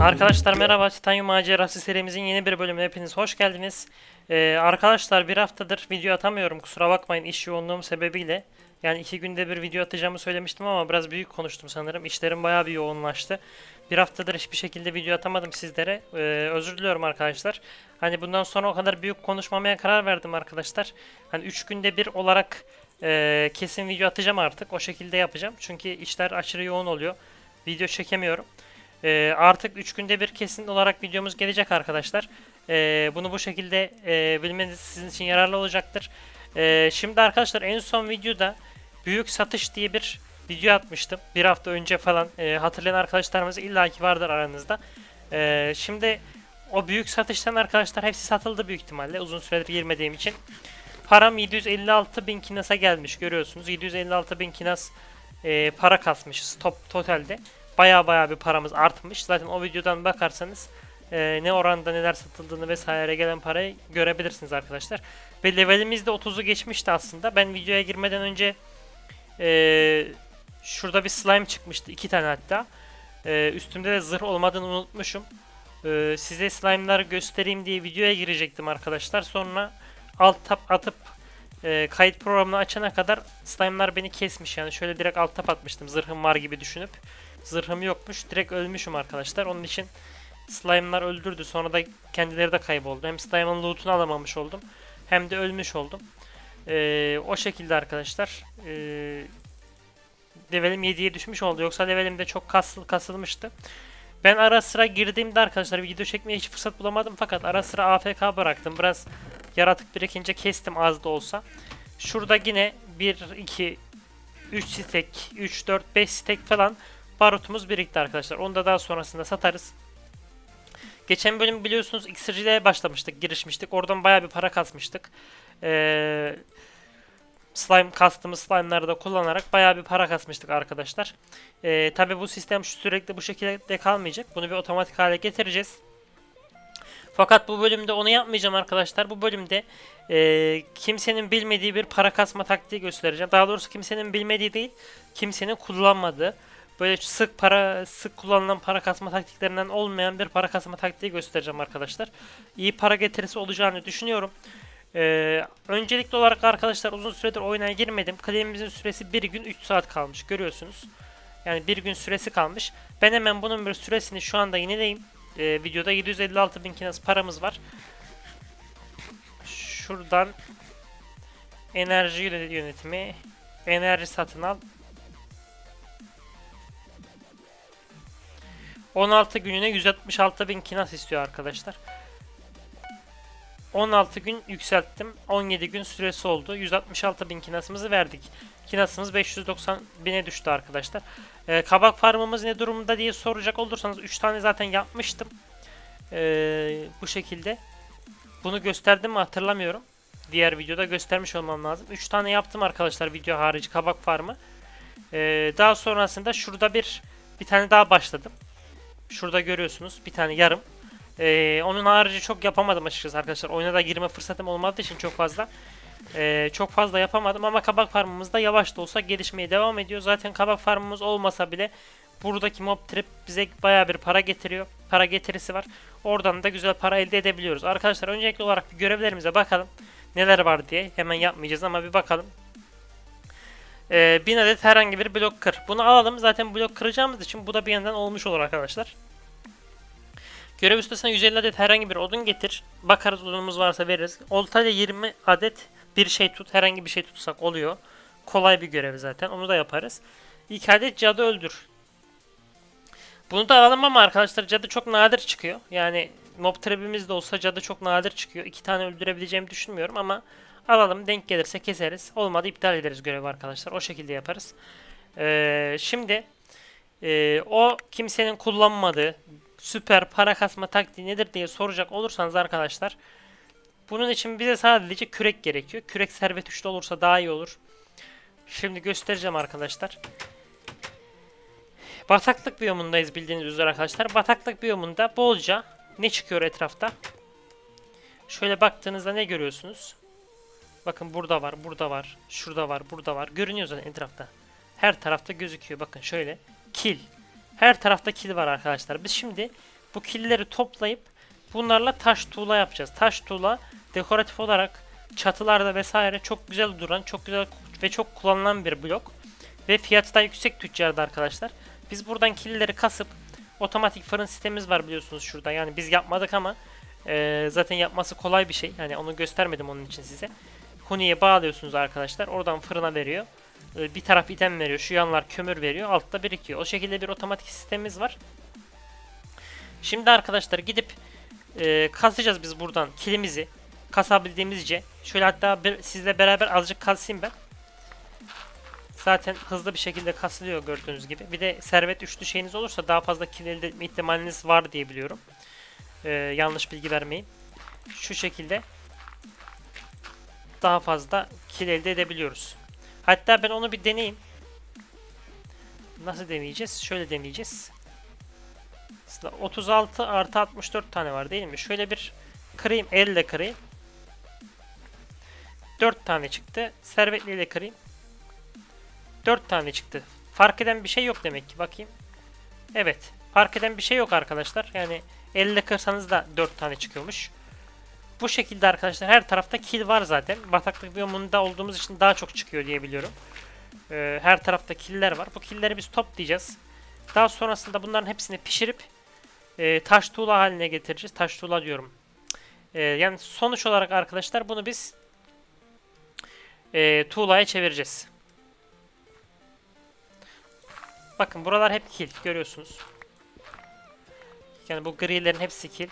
Arkadaşlar merhaba Titanium Macerası serimizin yeni bir bölümüne hepiniz hoş geldiniz. Ee, arkadaşlar bir haftadır video atamıyorum kusura bakmayın iş yoğunluğum sebebiyle. Yani iki günde bir video atacağımı söylemiştim ama biraz büyük konuştum sanırım. İşlerim bayağı bir yoğunlaştı. Bir haftadır hiçbir şekilde video atamadım sizlere. Ee, özür diliyorum arkadaşlar. Hani bundan sonra o kadar büyük konuşmamaya karar verdim arkadaşlar. Hani 3 günde bir olarak e, kesin video atacağım artık. O şekilde yapacağım. Çünkü işler aşırı yoğun oluyor. Video çekemiyorum. Ee, artık 3 günde bir kesin olarak videomuz gelecek arkadaşlar. Ee, bunu bu şekilde e, bilmeniz sizin için yararlı olacaktır. Ee, şimdi arkadaşlar en son videoda büyük satış diye bir video atmıştım. Bir hafta önce falan Ee, hatırlayan arkadaşlarımız illaki vardır aranızda. Ee, şimdi o büyük satıştan arkadaşlar hepsi satıldı büyük ihtimalle uzun süredir girmediğim için. Param 756 bin kinasa gelmiş görüyorsunuz. 756 bin kinas e, para kasmışız top totalde baya baya bir paramız artmış. Zaten o videodan bakarsanız e, ne oranda neler satıldığını vesaire gelen parayı görebilirsiniz arkadaşlar. Ve levelimiz de 30'u geçmişti aslında. Ben videoya girmeden önce e, şurada bir slime çıkmıştı. iki tane hatta. E, üstümde de zırh olmadığını unutmuşum. E, size slime'lar göstereyim diye videoya girecektim arkadaşlar. Sonra alt tab atıp e, kayıt programını açana kadar slime'lar beni kesmiş. Yani şöyle direkt alt tab atmıştım zırhım var gibi düşünüp. Zırhım yokmuş. Direkt ölmüşüm arkadaşlar. Onun için slime'lar öldürdü. Sonra da kendileri de kayboldu. Hem slime'ın loot'unu alamamış oldum. Hem de ölmüş oldum. Ee, o şekilde arkadaşlar. Ee, levelim 7'ye düşmüş oldu. Yoksa levelim de çok kasıl, kasılmıştı. Ben ara sıra girdiğimde arkadaşlar video çekmeye hiç fırsat bulamadım. Fakat ara sıra AFK bıraktım. Biraz yaratık birikince kestim az da olsa. Şurada yine 1, 2, 3 stek, 3, 4, 5 stek falan barutumuz birikti arkadaşlar. Onu da daha sonrasında satarız. Geçen bölüm biliyorsunuz iksirciliğe başlamıştık, girişmiştik. Oradan bayağı bir para kasmıştık. Ee, slime kastığımız slime'ları da kullanarak bayağı bir para kasmıştık arkadaşlar. Ee, Tabi bu sistem sürekli bu şekilde kalmayacak. Bunu bir otomatik hale getireceğiz. Fakat bu bölümde onu yapmayacağım arkadaşlar. Bu bölümde e, kimsenin bilmediği bir para kasma taktiği göstereceğim. Daha doğrusu kimsenin bilmediği değil, kimsenin kullanmadığı böyle sık para sık kullanılan para kasma taktiklerinden olmayan bir para kasma taktiği göstereceğim arkadaşlar. İyi para getirisi olacağını düşünüyorum. Ee, öncelikli olarak arkadaşlar uzun süredir oyuna girmedim. Kalemimizin süresi 1 gün 3 saat kalmış görüyorsunuz. Yani bir gün süresi kalmış. Ben hemen bunun bir süresini şu anda yenileyim. Ee, videoda 756 bin kinas paramız var. Şuradan enerji yönetimi enerji satın al 16 gününe 166 bin kinas istiyor arkadaşlar. 16 gün yükselttim. 17 gün süresi oldu. 166 bin kinasımızı verdik. Kinasımız 590 bine düştü arkadaşlar. Ee, kabak farmımız ne durumda diye soracak olursanız 3 tane zaten yapmıştım. Ee, bu şekilde. Bunu gösterdim mi hatırlamıyorum. Diğer videoda göstermiş olmam lazım. 3 tane yaptım arkadaşlar video harici kabak farmı. Ee, daha sonrasında şurada bir bir tane daha başladım. Şurada görüyorsunuz bir tane yarım. Ee, onun harici çok yapamadım açıkçası arkadaşlar. Oyuna da girme fırsatım olmadığı için çok fazla. Ee, çok fazla yapamadım ama kabak farmımız da yavaş da olsa gelişmeye devam ediyor. Zaten kabak farmımız olmasa bile buradaki mob trip bize baya bir para getiriyor. Para getirisi var. Oradan da güzel para elde edebiliyoruz. Arkadaşlar öncelikli olarak bir görevlerimize bakalım. Neler var diye. Hemen yapmayacağız ama bir bakalım. Ee, 1000 adet herhangi bir blok kır. Bunu alalım. Zaten blok kıracağımız için bu da bir yandan olmuş olur arkadaşlar. Görev üstesine 150 adet herhangi bir odun getir. Bakarız odunumuz varsa veririz. Oltayla 20 adet bir şey tut. Herhangi bir şey tutsak oluyor. Kolay bir görev zaten. Onu da yaparız. 2 adet cadı öldür. Bunu da alalım ama arkadaşlar cadı çok nadir çıkıyor. Yani mob trap'imiz de olsa cadı çok nadir çıkıyor. 2 tane öldürebileceğimi düşünmüyorum ama alalım. Denk gelirse keseriz. Olmadı iptal ederiz görevi arkadaşlar. O şekilde yaparız. Ee, şimdi e, o kimsenin kullanmadığı süper para kasma taktiği nedir diye soracak olursanız arkadaşlar bunun için bize sadece kürek gerekiyor. Kürek servet üçlü olursa daha iyi olur. Şimdi göstereceğim arkadaşlar. Bataklık biyomundayız bildiğiniz üzere arkadaşlar. Bataklık biyomunda bolca ne çıkıyor etrafta? Şöyle baktığınızda ne görüyorsunuz? Bakın burada var, burada var, şurada var, burada var. Görünüyor zaten etrafta. Her tarafta gözüküyor. Bakın şöyle. Kil. Her tarafta kil var arkadaşlar. Biz şimdi bu killeri toplayıp bunlarla taş tuğla yapacağız. Taş tuğla dekoratif olarak çatılarda vesaire çok güzel duran, çok güzel ve çok kullanılan bir blok. Ve fiyatı da yüksek tüccarda arkadaşlar. Biz buradan killeri kasıp otomatik fırın sistemimiz var biliyorsunuz şurada. Yani biz yapmadık ama e, zaten yapması kolay bir şey. Yani onu göstermedim onun için size. Huni'ye bağlıyorsunuz arkadaşlar. Oradan fırına veriyor. E, bir taraf item veriyor. Şu yanlar kömür veriyor. Altta birikiyor. O şekilde bir otomatik sistemimiz var. Şimdi arkadaşlar gidip e, kasacağız biz buradan kilimizi. Kasabildiğimizce. Şöyle hatta bir, sizle beraber azıcık kasayım ben. Zaten hızlı bir şekilde kasılıyor gördüğünüz gibi. Bir de servet üçlü şeyiniz olursa daha fazla kill elde etme ihtimaliniz var diye biliyorum. Ee, yanlış bilgi vermeyin. Şu şekilde daha fazla kill elde edebiliyoruz. Hatta ben onu bir deneyeyim. Nasıl deneyeceğiz? Şöyle deneyeceğiz. Aslında 36 artı 64 tane var değil mi? Şöyle bir kırayım. Elle kırayım. 4 tane çıktı. Servetliyle kırayım. 4 tane çıktı. Fark eden bir şey yok demek ki. Bakayım. Evet. Fark eden bir şey yok arkadaşlar. Yani elle kırsanız da 4 tane çıkıyormuş. Bu şekilde arkadaşlar her tarafta kill var zaten. Bataklık biyomunda olduğumuz için daha çok çıkıyor diye biliyorum. Ee, her tarafta killer var. Bu killeri biz toplayacağız. Daha sonrasında bunların hepsini pişirip e, taş tuğla haline getireceğiz. Taş tuğla diyorum. E, yani sonuç olarak arkadaşlar bunu biz e, tuğlaya çevireceğiz. Bakın buralar hep kil görüyorsunuz. Yani bu grilerin hepsi kil.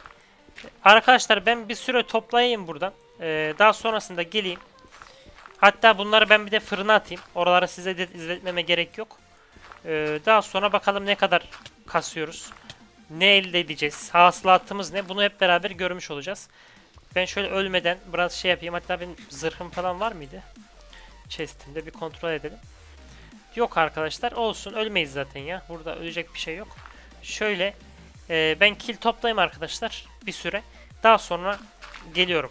Arkadaşlar ben bir süre toplayayım buradan. Ee, daha sonrasında geleyim. Hatta bunları ben bir de fırına atayım. Oraları size de izletmeme gerek yok. Ee, daha sonra bakalım ne kadar kasıyoruz. Ne elde edeceğiz? Hasılatımız ne? Bunu hep beraber görmüş olacağız. Ben şöyle ölmeden biraz şey yapayım. Hatta benim zırhım falan var mıydı? Chest'imde bir kontrol edelim. Yok arkadaşlar olsun ölmeyiz zaten ya. Burada ölecek bir şey yok. Şöyle e, ben kill toplayayım arkadaşlar bir süre. Daha sonra geliyorum.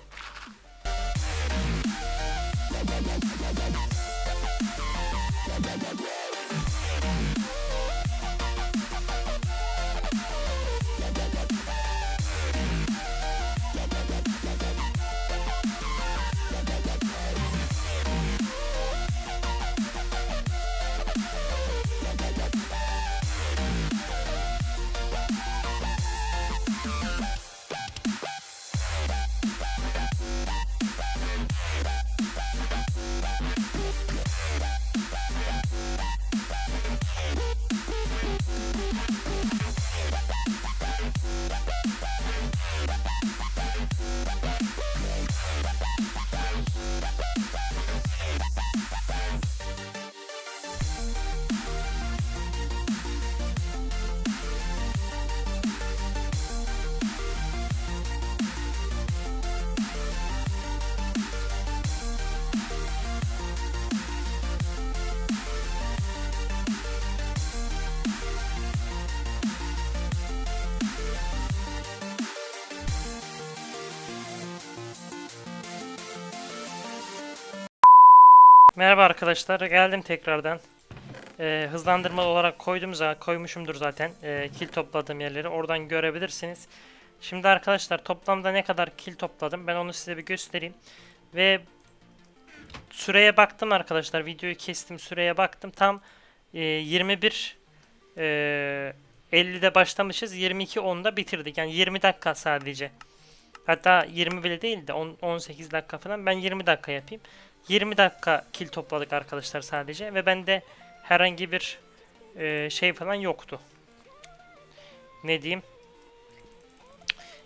Merhaba arkadaşlar geldim tekrardan. Ee, hızlandırma olarak koydum zaten koymuşumdur zaten ee, kil topladığım yerleri oradan görebilirsiniz. Şimdi arkadaşlar toplamda ne kadar kil topladım ben onu size bir göstereyim. Ve süreye baktım arkadaşlar videoyu kestim süreye baktım tam e, 21 e, 50'de başlamışız 22 10'da bitirdik yani 20 dakika sadece. Hatta 20 bile değil de 10, 18 dakika falan ben 20 dakika yapayım. 20 dakika kil topladık arkadaşlar sadece ve bende herhangi bir e, şey falan yoktu. Ne diyeyim?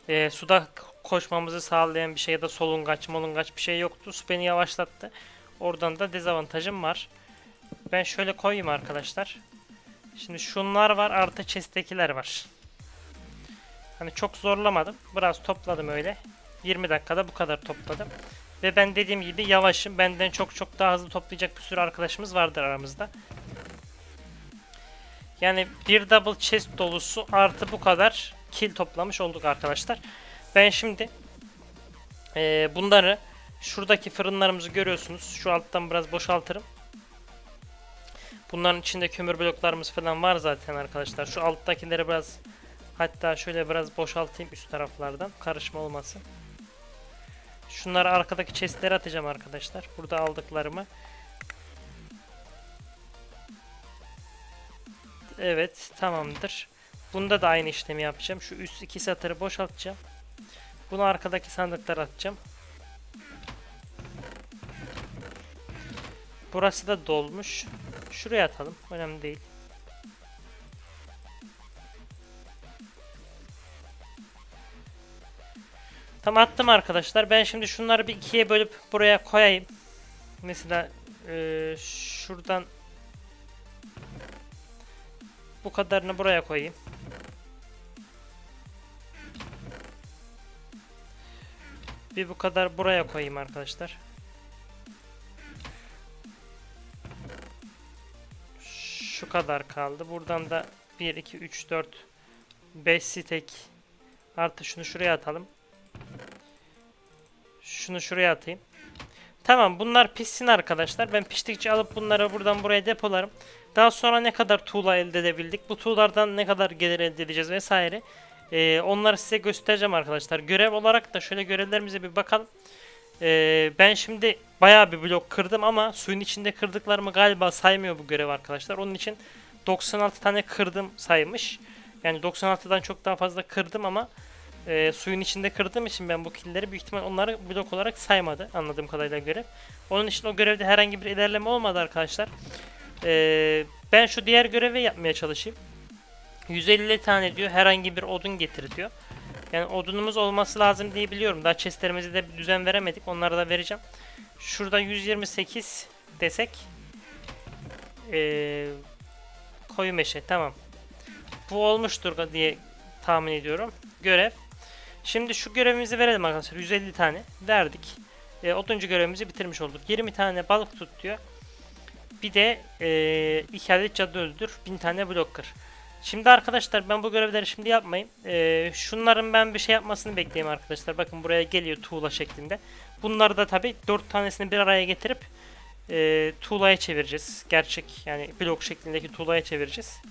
E, suda koşmamızı sağlayan bir şey ya da solungaç molungaç bir şey yoktu. Su beni yavaşlattı. Oradan da dezavantajım var. Ben şöyle koyayım arkadaşlar. Şimdi şunlar var artı chest'tekiler var. Hani çok zorlamadım. Biraz topladım öyle. 20 dakikada bu kadar topladım. Ve ben dediğim gibi yavaşım. Benden çok çok daha hızlı toplayacak bir sürü arkadaşımız vardır aramızda. Yani bir double chest dolusu artı bu kadar kill toplamış olduk arkadaşlar. Ben şimdi Ee, bunları şuradaki fırınlarımızı görüyorsunuz. Şu alttan biraz boşaltırım. Bunların içinde kömür bloklarımız falan var zaten arkadaşlar. Şu alttakileri biraz hatta şöyle biraz boşaltayım üst taraflardan. Karışma olmasın. Şunları arkadaki chestlere atacağım arkadaşlar. Burada aldıklarımı. Evet tamamdır. Bunda da aynı işlemi yapacağım. Şu üst iki satırı boşaltacağım. Bunu arkadaki sandıklara atacağım. Burası da dolmuş. Şuraya atalım. Önemli değil. Tamam attım arkadaşlar. Ben şimdi şunları bir ikiye bölüp buraya koyayım. Mesela eee, şuradan bu kadarını buraya koyayım. Bir bu kadar buraya koyayım arkadaşlar. Şu kadar kaldı. Buradan da 1, 2, 3, 4, 5 stek artı şunu şuraya atalım. Şunu şuraya atayım. Tamam bunlar pişsin arkadaşlar. Ben piştikçe alıp bunları buradan buraya depolarım. Daha sonra ne kadar tuğla elde edebildik, bu tuğlardan ne kadar gelir elde edeceğiz vesaire. Ee, onları size göstereceğim arkadaşlar. Görev olarak da şöyle görevlerimize bir bakalım. Ee, ben şimdi bayağı bir blok kırdım ama suyun içinde kırdıklarımı galiba saymıyor bu görev arkadaşlar. Onun için 96 tane kırdım saymış. Yani 96'dan çok daha fazla kırdım ama e, suyun içinde kırdığım için ben bu killleri büyük ihtimal onları blok olarak saymadı anladığım kadarıyla görev. Onun için o görevde herhangi bir ilerleme olmadı arkadaşlar. Ee, ben şu diğer görevi yapmaya çalışayım. 150 tane diyor herhangi bir odun getir diyor. Yani odunumuz olması lazım diye biliyorum. Daha chestlerimize de bir düzen veremedik. Onları da vereceğim. Şurada 128 desek. Ee, koyu meşe tamam. Bu olmuştur diye tahmin ediyorum. Görev. Şimdi şu görevimizi verelim arkadaşlar. 150 tane verdik. E, 30. görevimizi bitirmiş olduk. 20 tane balık tut diyor. Bir de e, iki adet cadı öldür. 1000 tane blok kır. Şimdi arkadaşlar ben bu görevleri şimdi yapmayayım. E, şunların ben bir şey yapmasını bekleyeyim arkadaşlar. Bakın buraya geliyor tuğla şeklinde. Bunları da tabi 4 tanesini bir araya getirip e, tuğlaya çevireceğiz. Gerçek yani blok şeklindeki tuğlaya çevireceğiz.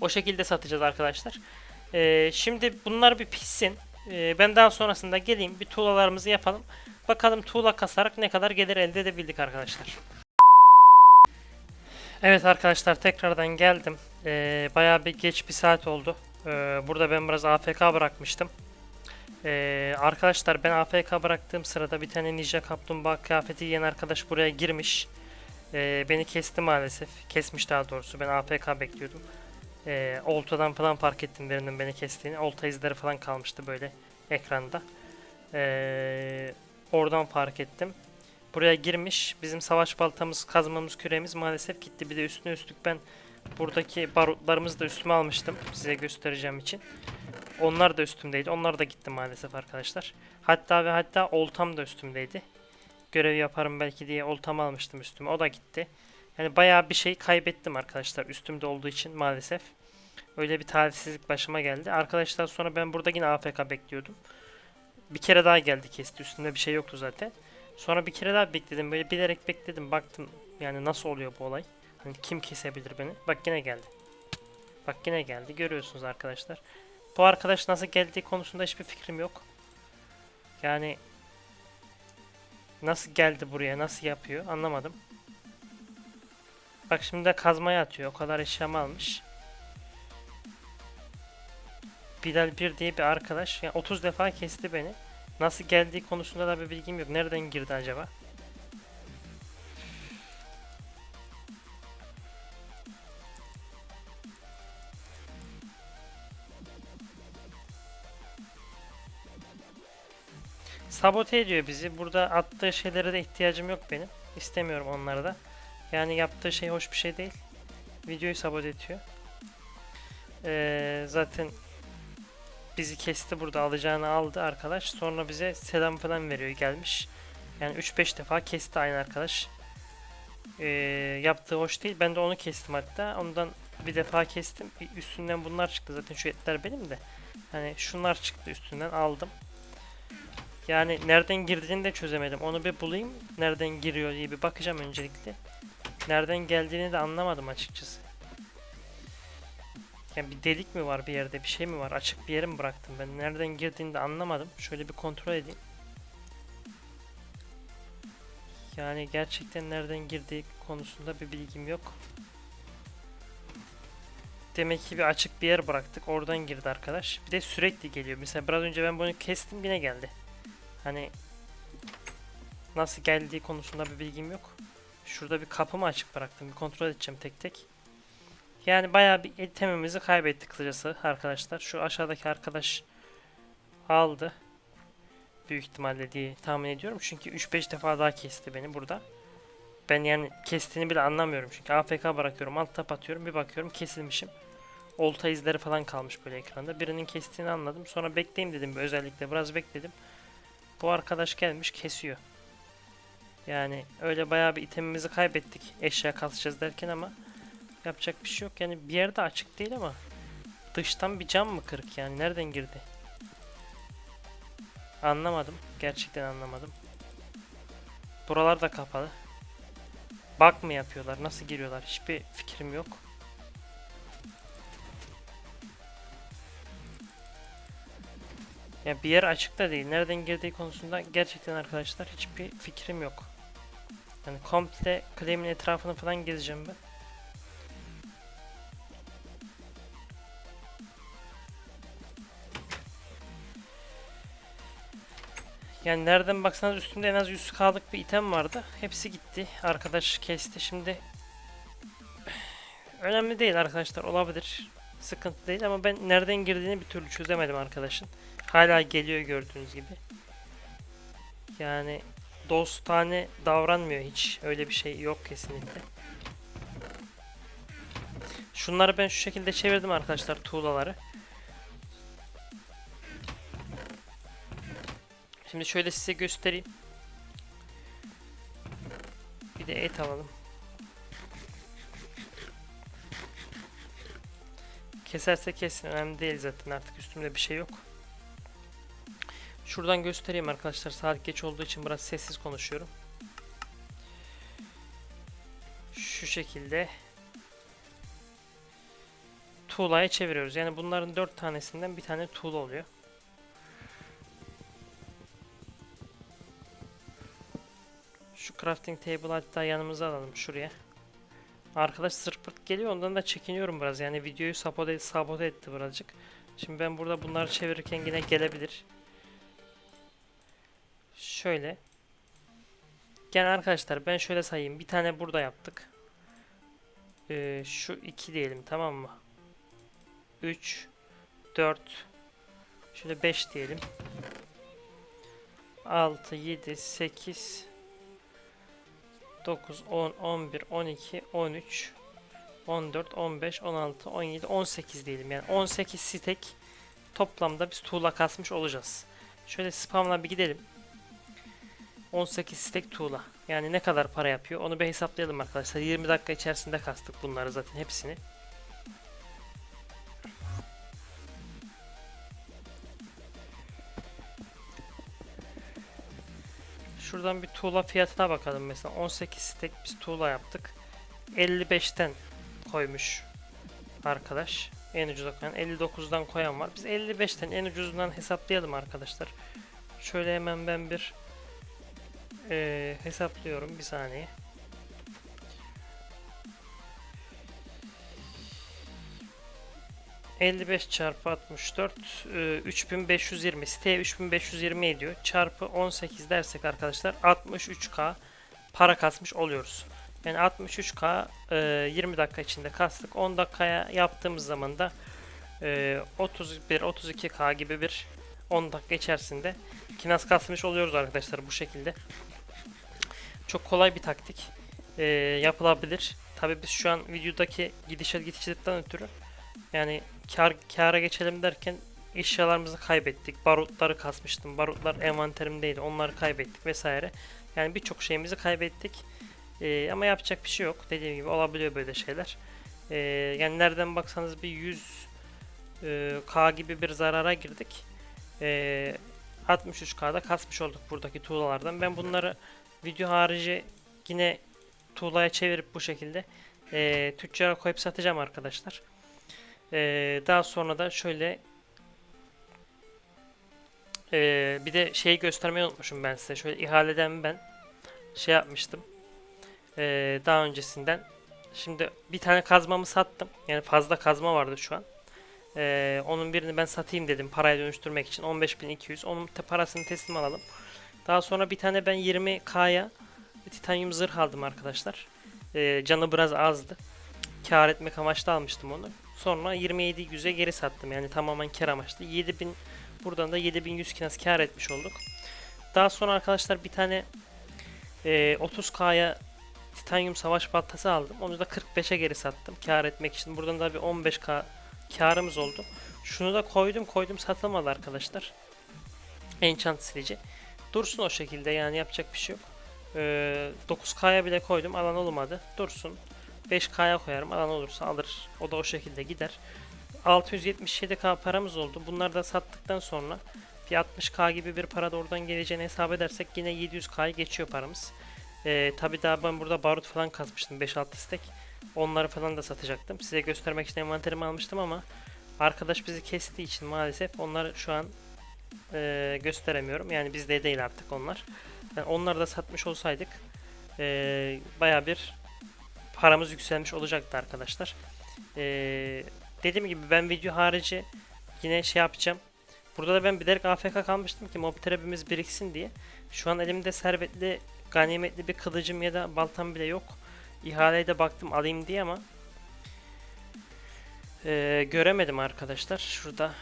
O şekilde satacağız arkadaşlar. E, şimdi bunlar bir pişsin. E, ben daha sonrasında geleyim bir tuğlalarımızı yapalım. Bakalım tuğla kasarak ne kadar gelir elde edebildik arkadaşlar. Evet arkadaşlar tekrardan geldim. Ee, bayağı bir geç bir saat oldu. Ee, burada ben biraz AFK bırakmıştım. Ee, arkadaşlar ben AFK bıraktığım sırada bir tane ninja kaplumbağa kıyafeti giyen arkadaş buraya girmiş. Ee, beni kesti maalesef. Kesmiş daha doğrusu. Ben AFK bekliyordum. Ee, oltadan falan fark ettim birinin beni kestiğini. Olta izleri falan kalmıştı böyle ekranda. Ee, oradan fark ettim. Buraya girmiş. Bizim savaş baltamız, kazmamız, küremiz maalesef gitti. Bir de üstüne üstlük ben buradaki barutlarımızı da üstüme almıştım. Size göstereceğim için. Onlar da üstümdeydi. Onlar da gitti maalesef arkadaşlar. Hatta ve hatta oltam da üstümdeydi. Görev yaparım belki diye oltamı almıştım üstüme. O da gitti. Yani bayağı bir şey kaybettim arkadaşlar üstümde olduğu için maalesef. Öyle bir talihsizlik başıma geldi. Arkadaşlar sonra ben burada yine AFK bekliyordum. Bir kere daha geldi kesti. Üstünde bir şey yoktu zaten. Sonra bir kere daha bekledim. Böyle bilerek bekledim. Baktım yani nasıl oluyor bu olay. Hani kim kesebilir beni. Bak yine geldi. Bak yine geldi. Görüyorsunuz arkadaşlar. Bu arkadaş nasıl geldiği konusunda hiçbir fikrim yok. Yani nasıl geldi buraya, nasıl yapıyor anlamadım. Bak şimdi de kazmaya atıyor. O kadar eşyamı almış. Bilal 1 diye bir arkadaş. Yani 30 defa kesti beni. Nasıl geldiği konusunda da bir bilgim yok. Nereden girdi acaba? Sabote ediyor bizi. Burada attığı şeylere de ihtiyacım yok benim. İstemiyorum onları da. Yani yaptığı şey hoş bir şey değil. Videoyu sabote ediyor. Ee, zaten bizi kesti burada alacağını aldı arkadaş. Sonra bize selam falan veriyor gelmiş. Yani 3-5 defa kesti aynı arkadaş. Ee, yaptığı hoş değil. Ben de onu kestim hatta. Ondan bir defa kestim. Üstünden bunlar çıktı. Zaten şu etler benim de. Hani şunlar çıktı üstünden aldım. Yani nereden girdiğini de çözemedim. Onu bir bulayım. Nereden giriyor diye bir bakacağım öncelikle. Nereden geldiğini de anlamadım açıkçası. Yani bir delik mi var bir yerde, bir şey mi var? Açık bir yere mi bıraktım ben? Nereden girdiğini de anlamadım. Şöyle bir kontrol edeyim. Yani gerçekten nereden girdiği konusunda bir bilgim yok. Demek ki bir açık bir yer bıraktık. Oradan girdi arkadaş. Bir de sürekli geliyor. Mesela biraz önce ben bunu kestim yine geldi. Hani nasıl geldiği konusunda bir bilgim yok. Şurada bir kapı mı açık bıraktım? Bir kontrol edeceğim tek tek. Yani bayağı bir itemimizi kaybettik kısacası arkadaşlar. Şu aşağıdaki arkadaş aldı. Büyük ihtimalle diye tahmin ediyorum. Çünkü 3-5 defa daha kesti beni burada. Ben yani kestiğini bile anlamıyorum. Çünkü AFK bırakıyorum. Alt tap atıyorum. Bir bakıyorum kesilmişim. Olta izleri falan kalmış böyle ekranda. Birinin kestiğini anladım. Sonra bekleyeyim dedim özellikle. Biraz bekledim. Bu arkadaş gelmiş kesiyor. Yani öyle bayağı bir itemimizi kaybettik. Eşya kasacağız derken ama yapacak bir şey yok. Yani bir yerde açık değil ama dıştan bir cam mı kırık yani? Nereden girdi? Anlamadım. Gerçekten anlamadım. Buralar da kapalı. Bak mı yapıyorlar? Nasıl giriyorlar? Hiçbir fikrim yok. Ya bir yer açık da değil. Nereden girdiği konusunda gerçekten arkadaşlar hiçbir fikrim yok. Yani komple claim'in etrafını falan gezeceğim ben. Yani nereden baksanız üstümde en az 100k'lık bir item vardı. Hepsi gitti. Arkadaş kesti. Şimdi önemli değil arkadaşlar. Olabilir. Sıkıntı değil ama ben nereden girdiğini bir türlü çözemedim arkadaşın. Hala geliyor gördüğünüz gibi. Yani dostane davranmıyor hiç. Öyle bir şey yok kesinlikle. Şunları ben şu şekilde çevirdim arkadaşlar tuğlaları. Şimdi şöyle size göstereyim. Bir de et alalım. Keserse kessin önemli değil zaten artık üstümde bir şey yok. Şuradan göstereyim arkadaşlar saat geç olduğu için biraz sessiz konuşuyorum. Şu şekilde tuğlaya çeviriyoruz. Yani bunların dört tanesinden bir tane tuğla oluyor. Şu crafting table hatta yanımıza alalım şuraya. Arkadaş sırpırt geliyor ondan da çekiniyorum biraz. Yani videoyu sabote, sabote etti birazcık. Şimdi ben burada bunları çevirirken yine gelebilir. Şöyle. Gel arkadaşlar ben şöyle sayayım. Bir tane burada yaptık. Ee, şu iki diyelim tamam mı? 3 4 Şöyle 5 diyelim. 6 7 8 9 10 11 12 13 14 15 16 17 18 diyelim. Yani 18 stek toplamda biz tuğla kasmış olacağız. Şöyle spamla bir gidelim. 18 stek tuğla. Yani ne kadar para yapıyor onu bir hesaplayalım arkadaşlar. 20 dakika içerisinde kastık bunları zaten hepsini. Şuradan bir tuğla fiyatına bakalım mesela. 18 stek biz tuğla yaptık. 55'ten koymuş arkadaş. En ucuza koyan 59'dan koyan var. Biz 55'ten en ucuzundan hesaplayalım arkadaşlar. Şöyle hemen ben bir e, hesaplıyorum bir saniye. ...55 çarpı 64... E, 3520... Siteye 3520 ediyor. Çarpı 18 dersek arkadaşlar... ...63k... ...para kasmış oluyoruz. Yani 63k... E, ...20 dakika içinde kastık. 10 dakikaya yaptığımız zaman da... E, ...31-32k gibi bir... ...10 dakika içerisinde... ...kinas kasmış oluyoruz arkadaşlar bu şekilde. Çok kolay bir taktik. E, yapılabilir. Tabi biz şu an videodaki gidişat gidişattan ötürü yani kar kâra geçelim derken eşyalarımızı kaybettik. Barutları kasmıştım. Barutlar envanterimdeydi. Onları kaybettik vesaire. Yani birçok şeyimizi kaybettik. E, ama yapacak bir şey yok. Dediğim gibi olabiliyor böyle şeyler. E, yani nereden baksanız bir 100 e, K gibi bir zarara girdik. E, 63K'da kasmış olduk buradaki tuğlalardan. Ben bunları video harici yine tuğlaya çevirip bu şekilde e, tüccara koyup satacağım arkadaşlar. E, daha sonra da şöyle e, bir de şeyi göstermeyi unutmuşum ben size. Şöyle ihaleden ben şey yapmıştım. E, daha öncesinden. Şimdi bir tane kazmamı sattım. Yani fazla kazma vardı şu an. E, onun birini ben satayım dedim paraya dönüştürmek için. 15.200. Onun parasını teslim alalım. Daha sonra bir tane ben 20K'ya titanyum zırh aldım arkadaşlar. E, canı biraz azdı. Kar etmek amaçlı almıştım onu. Sonra 27.100'e geri sattım. Yani tamamen kar amaçlı. 7000 buradan da 7100 kinas kar etmiş olduk. Daha sonra arkadaşlar bir tane e, 30K'ya titanyum savaş baltası aldım. Onu da 45'e geri sattım. Kar etmek için. Buradan da bir 15K karımız oldu. Şunu da koydum koydum satılmadı arkadaşlar. Enchant silici. Dursun o şekilde yani yapacak bir şey yok. Ee, 9K'ya bile koydum alan olmadı. Dursun. 5K'ya koyarım alan olursa alır. O da o şekilde gider. 677K paramız oldu. Bunları da sattıktan sonra bir 60K gibi bir para da oradan geleceğini hesap edersek yine 700K'yı geçiyor paramız. Ee, Tabi daha ben burada barut falan kasmıştım 5-6 stek. Onları falan da satacaktım. Size göstermek için envanterimi almıştım ama arkadaş bizi kestiği için maalesef onları şu an e, gösteremiyorum. Yani bizde değil artık onlar. Yani onları da satmış olsaydık e, baya bir paramız yükselmiş olacaktı arkadaşlar. E, dediğim gibi ben video harici yine şey yapacağım. Burada da ben bilerek AFK kalmıştım ki mob terapimiz biriksin diye. Şu an elimde servetli, ganimetli bir kılıcım ya da baltam bile yok. İhaleye de baktım alayım diye ama e, göremedim arkadaşlar. Şurada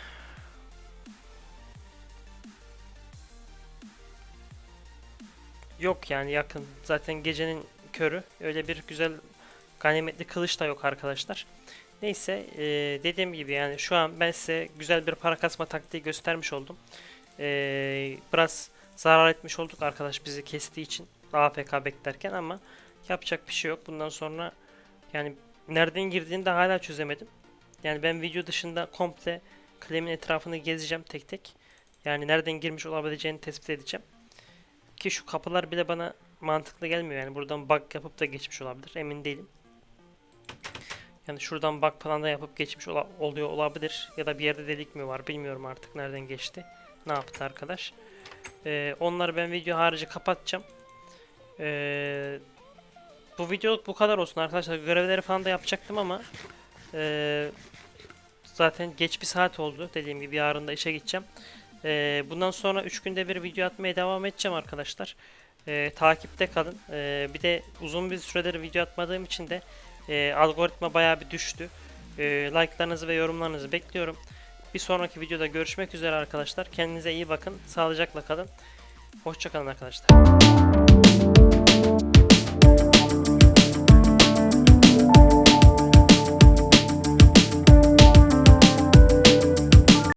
yok yani yakın. Zaten gecenin körü. Öyle bir güzel ganimetli kılıç da yok arkadaşlar. Neyse e, dediğim gibi yani şu an ben size güzel bir para kasma taktiği göstermiş oldum. E, biraz zarar etmiş olduk arkadaş bizi kestiği için AFK beklerken ama yapacak bir şey yok. Bundan sonra yani nereden girdiğini de hala çözemedim. Yani ben video dışında komple klemin etrafını gezeceğim tek tek. Yani nereden girmiş olabileceğini tespit edeceğim. Ki şu kapılar bile bana mantıklı gelmiyor. Yani buradan bug yapıp da geçmiş olabilir. Emin değilim. Yani şuradan bug falan da yapıp geçmiş ola- oluyor olabilir. Ya da bir yerde delik mi var bilmiyorum artık nereden geçti. Ne yaptı arkadaş. Ee, onları ben video harici kapatacağım. Ee, bu videoluk bu kadar olsun arkadaşlar. Görevleri falan da yapacaktım ama ee, zaten geç bir saat oldu. Dediğim gibi yarın da işe gideceğim. Ee, bundan sonra 3 günde bir video atmaya devam edeceğim arkadaşlar. Ee, takipte kalın. Ee, bir de uzun bir süredir video atmadığım için de ee, algoritma bayağı bir düştü. Ee, like'larınızı ve yorumlarınızı bekliyorum. Bir sonraki videoda görüşmek üzere arkadaşlar. Kendinize iyi bakın. Sağlıcakla kalın. Hoşçakalın arkadaşlar.